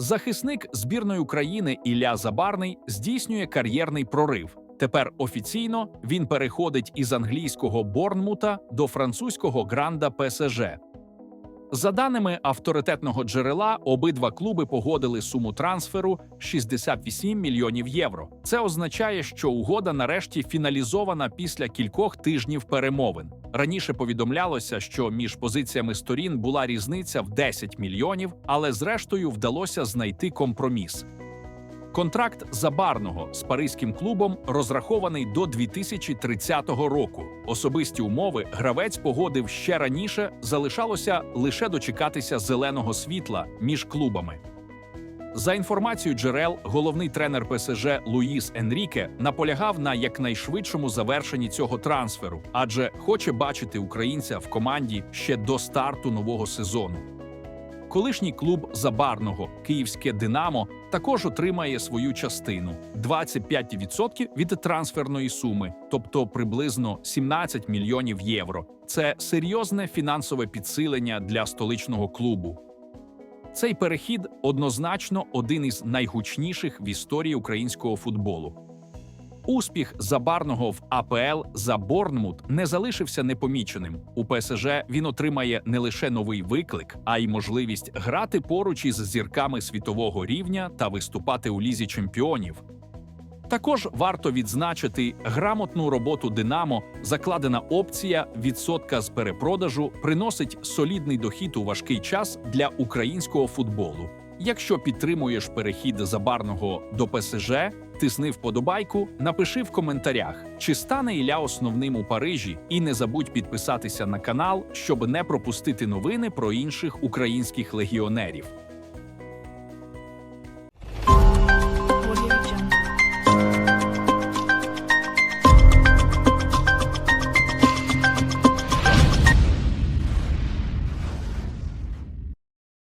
Захисник збірної України Ілля Забарний здійснює кар'єрний прорив. Тепер офіційно він переходить із англійського Борнмута до французького Гранда ПСЖ. За даними авторитетного джерела, обидва клуби погодили суму трансферу 68 мільйонів євро. Це означає, що угода нарешті фіналізована після кількох тижнів перемовин. Раніше повідомлялося, що між позиціями сторін була різниця в 10 мільйонів, але зрештою вдалося знайти компроміс. Контракт Забарного з паризьким клубом розрахований до 2030 року. Особисті умови гравець погодив ще раніше. Залишалося лише дочекатися зеленого світла між клубами. За інформацією джерел, головний тренер ПСЖ Луїс Енріке наполягав на якнайшвидшому завершенні цього трансферу, адже хоче бачити українця в команді ще до старту нового сезону. Колишній клуб Забарного Київське Динамо також отримає свою частину 25% від трансферної суми, тобто приблизно 17 мільйонів євро. Це серйозне фінансове підсилення для столичного клубу. Цей перехід однозначно один із найгучніших в історії українського футболу. Успіх забарного в АПЛ за Борнмут не залишився непоміченим. У ПСЖ він отримає не лише новий виклик, а й можливість грати поруч із зірками світового рівня та виступати у лізі чемпіонів. Також варто відзначити грамотну роботу Динамо, закладена опція відсотка з перепродажу приносить солідний дохід у важкий час для українського футболу. Якщо підтримуєш перехід забарного до ПСЖ, тисни вподобайку, напиши в коментарях, чи стане Ілля основним у Парижі, і не забудь підписатися на канал, щоб не пропустити новини про інших українських легіонерів.